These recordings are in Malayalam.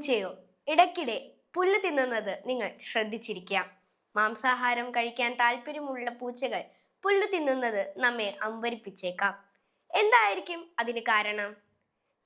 പൂച്ചയോ ഇടയ്ക്കിടെ പുല്ല് തിന്നുന്നത് നിങ്ങൾ ശ്രദ്ധിച്ചിരിക്കാം. മാംസാഹാരം കഴിക്കാൻ താല്പര്യമുള്ള പൂച്ചകൾ പുല്ല് തിന്നുന്നത് നമ്മെ അമ്പരിപ്പിച്ചേക്കാം. എന്തായിരിക്കും അതിന് കാരണം?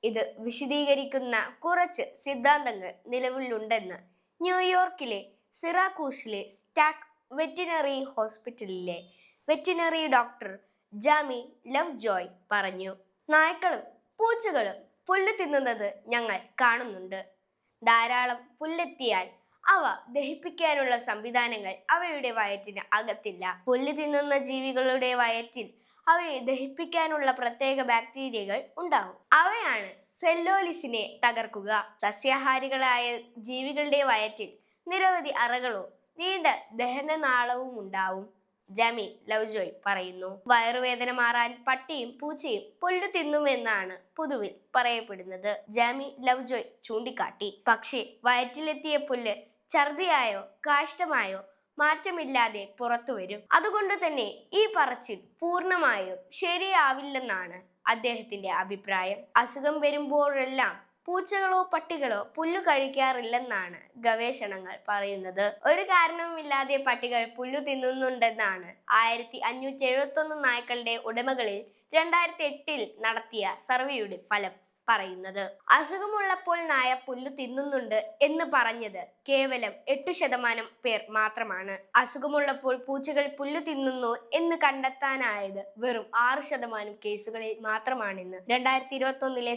ഇത് വിശദീകരിക്കുന്ന കുറച്ച് സിദ്ധാന്തങ്ങൾ നിലവിലുണ്ടെന്ന് ന്യൂയോർക്കിലെ സിറാക്കൂസിലെ സ്റ്റാക് വെറ്റിനറി ഹോസ്പിറ്റലിലെ veterinary doctor Jamie Lovejoy പറഞ്ഞു. നായ്ക്കളും പൂച്ചകളും പുല്ല് തിന്നുന്നത് ഞങ്ങൾ കാണുന്നുണ്ട്. ധാരാളം പുല്ലെത്തിയാൽ അവ ദഹിപ്പിക്കാനുള്ള സംവിധാനങ്ങൾ അവയുടെ വയറ്റിന് അകത്തില്ല. പുല്ല് തിന്നുന്ന ജീവികളുടെ വയറ്റിൽ അവയെ ദഹിപ്പിക്കാനുള്ള പ്രത്യേക ബാക്ടീരിയകൾ ഉണ്ടാവും. അവയാണ് സെല്ലോലിസിനെ തകർക്കുക. സസ്യാഹാരികളായ ജീവികളുടെ വയറ്റിൽ നിരവധി അറകളോ നീണ്ട ദഹനനാളവും ഉണ്ടാവും. ജമി ലവ്ജോയ് പറയുന്നു. വയറുവേദന മാറാൻ പട്ടിയും പൂച്ചയും പുല്ലു തിന്നുമെന്നാണ് പൊതുവിൽ പറയപ്പെടുന്നത്. ജാമി ലവ്ജോയ് ചൂണ്ടിക്കാട്ടി. പക്ഷേ വയറ്റിലെത്തിയ പുല്ല് ഛർദിയായോ കാഷ്ടമായോ മാറ്റമില്ലാതെ പുറത്തു വരും അതുകൊണ്ട് തന്നെ ഈ പറച്ചിൽ പൂർണമായും ശരിയാവില്ലെന്നാണ് അദ്ദേഹത്തിന്റെ അഭിപ്രായം. അസുഖം വരുമ്പോഴെല്ലാം പൂച്ചകളോ പട്ടികളോ പുല്ലു കഴിക്കാറില്ലെന്നാണ് ഗവേഷണങ്ങൾ പറയുന്നത്. ഒരു കാരണവുമില്ലാതെ പട്ടികൾ പുല്ലു തിന്നുന്നുണ്ടെന്നാണ് ആയിരത്തി അഞ്ഞൂറ്റി എഴുപത്തി ഒന്ന് നായ്ക്കളുടെ ഉടമകളിൽ രണ്ടായിരത്തി എട്ടിൽ നടത്തിയ സർവേയുടെ ഫലം. പറയുന്നത്. അസുഖമുള്ളപ്പോൾ നായ പുല്ല് തിന്നുന്നുണ്ട് എന്ന് പറഞ്ഞത് കേവലം എട്ട് ശതമാനം പേർ മാത്രമാണ്. അസുഖമുള്ളപ്പോൾ പൂച്ചകൾ പുല്ല് തിന്നുന്നു എന്ന് കണ്ടെത്താനായത് വെറും ആറ് ശതമാനം കേസുകളിൽ മാത്രമാണെന്ന് രണ്ടായിരത്തി ഇരുപത്തി ഒന്നിലെ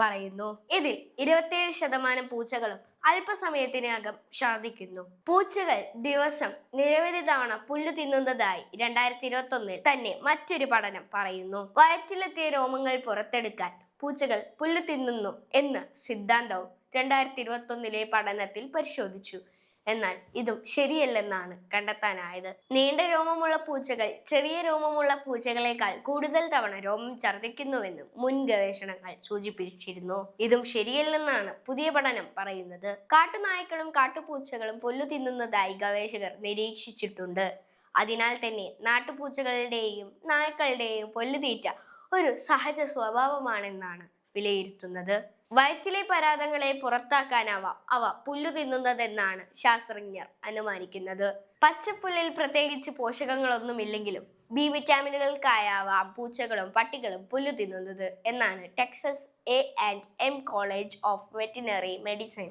പറയുന്നു. ഇതിൽ ഇരുപത്തിയേഴ് ശതമാനം പൂച്ചകളും അല്പസമയത്തിനകം ഛർദിക്കുന്നു പൂച്ചകൾ ദിവസം നിരവധി തവണ പുല്ല് തിന്നുന്നതായി രണ്ടായിരത്തി ഇരുപത്തി ഒന്നിൽ തന്നെ മറ്റൊരു പഠനം പറയുന്നു. വയറ്റിലെത്തിയ രോമങ്ങൾ പുറത്തെടുക്കാൻ പൂച്ചകൾ പുല്ല് തിന്നുന്നു എന്ന് സിദ്ധാന്തവും രണ്ടായിരത്തി ഇരുപത്തി ഒന്നിലെ പഠനത്തിൽ പരിശോധിച്ചു. എന്നാൽ ഇതും ശരിയല്ലെന്നാണ് കണ്ടെത്താനായത്. നീണ്ട രോമമുള്ള പൂച്ചകൾ ചെറിയ രോമമുള്ള പൂച്ചകളെക്കാൾ കൂടുതൽ തവണ രോമം ഛർദ്ദിക്കുന്നുവെന്നും മുൻ ഗവേഷണങ്ങൾ സൂചിപ്പിച്ചിരുന്നു. ഇതും ശരിയല്ലെന്നാണ് പുതിയ പഠനം പറയുന്നത്. കാട്ടുനായ്ക്കളും കാട്ടുപൂച്ചകളും പുല്ലു തിന്നുന്നതായി ഗവേഷകർ നിരീക്ഷിച്ചിട്ടുണ്ട്. അതിനാൽ തന്നെ നാട്ടുപൂച്ചകളുടെയും നായ്ക്കളുടെയും പുല്ലുതീറ്റ ഒരു സഹജ സ്വഭാവമാണെന്നാണ് വിലയിരുത്തുന്നത്. വയറ്റിലെ പരാതങ്ങളെ പുറത്താക്കാനാവാം അവ പുല്ലു തിന്നുന്നതെന്നാണ് ശാസ്ത്രജ്ഞർ അനുമാനിക്കുന്നത്. പച്ചപ്പുല്ലിൽ പ്രത്യേകിച്ച് പോഷകങ്ങളൊന്നുമില്ലെങ്കിലും ബി വിറ്റാമിനുകൾക്കായാവാം പൂച്ചകളും പട്ടികളും പുല്ലു തിന്നുന്നത് എന്നാണ് Texas A and M college of veterinary medicine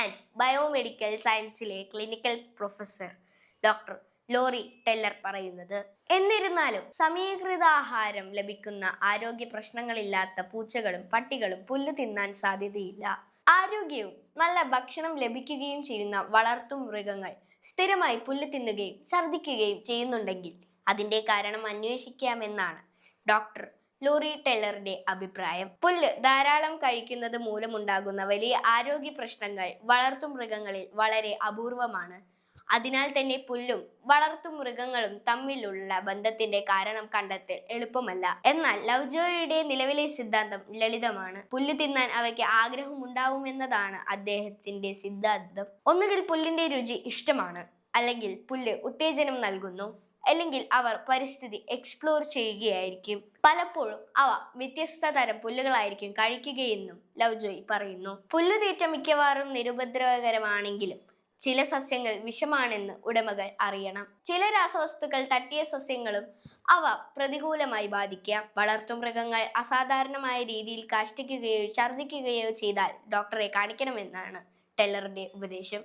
and biomedical സയൻസിലെ clinical professor doctor Lori Teller പറയുന്നത്. എന്നിരുന്നാലും സമീകൃത ആഹാരം ലഭിക്കുന്ന ആരോഗ്യ പ്രശ്നങ്ങളില്ലാത്ത പൂച്ചകളും പട്ടികളും പുല്ല് തിന്നാൻ സാധ്യതയില്ല. ആരോഗ്യവും നല്ല ഭക്ഷണം ലഭിക്കുകയും ചെയ്യുന്ന വളർത്തു മൃഗങ്ങൾ സ്ഥിരമായി പുല്ല് തിന്നുകയും ഛർദിക്കുകയും ചെയ്യുന്നുണ്ടെങ്കിൽ അതിന്റെ കാരണം അന്വേഷിക്കാമെന്നാണ് ഡോക്ടർ ലോറി ടെല്ലറുടെ അഭിപ്രായം. പുല്ല് ധാരാളം കഴിക്കുന്നത് മൂലമുണ്ടാകുന്ന വലിയ ആരോഗ്യ പ്രശ്നങ്ങൾ വളർത്തു മൃഗങ്ങളിൽ വളരെ അപൂർവമാണ്. അതിനാൽ തന്നെ പുല്ലും വളർത്തു മൃഗങ്ങളും തമ്മിലുള്ള ബന്ധത്തിന്റെ കാരണം കണ്ടെത്തൽ എളുപ്പമല്ല. എന്നാൽ ലവ്ജോയുടെ നിലവിലെ സിദ്ധാന്തം ലളിതമാണ്. പുല്ല് തിന്നാൻ അവയ്ക്ക് ആഗ്രഹം ആഗ്രഹമുണ്ടാവുമെന്നതാണ് അദ്ദേഹത്തിന്റെ സിദ്ധാന്തം. ഒന്നുകിൽ പുല്ലിന്റെ രുചി ഇഷ്ടമാണ് അല്ലെങ്കിൽ പുല്ല് ഉത്തേജനം നൽകുന്നു അല്ലെങ്കിൽ അവർ പരിസ്ഥിതി എക്സ്പ്ലോർ ചെയ്യുകയായിരിക്കും. പലപ്പോഴും അവ വ്യത്യസ്ത തരം പുല്ലുകളായിരിക്കും കഴിക്കുകയെന്നും ലവ്ജോയ് പറയുന്നു. പുല്ലുതീറ്റ മിക്കവാറും നിരുപദ്രവകരമാണെങ്കിലും ചില സസ്യങ്ങൾ വിഷമാണെന്ന് ഉടമകൾ അറിയണം. ചില രാസവസ്തുക്കൾ തട്ടിയ സസ്യങ്ങളും അവ പ്രതികൂലമായി ബാധിക്കാം. വളർത്തുമൃഗങ്ങൾ അസാധാരണമായ രീതിയിൽ കാഷ്ടിക്കുകയോ ഛർദ്ദിക്കുകയോ ചെയ്താൽ ഡോക്ടറെ കാണിക്കണമെന്നാണ് ടെല്ലറുടെ ഉപദേശം.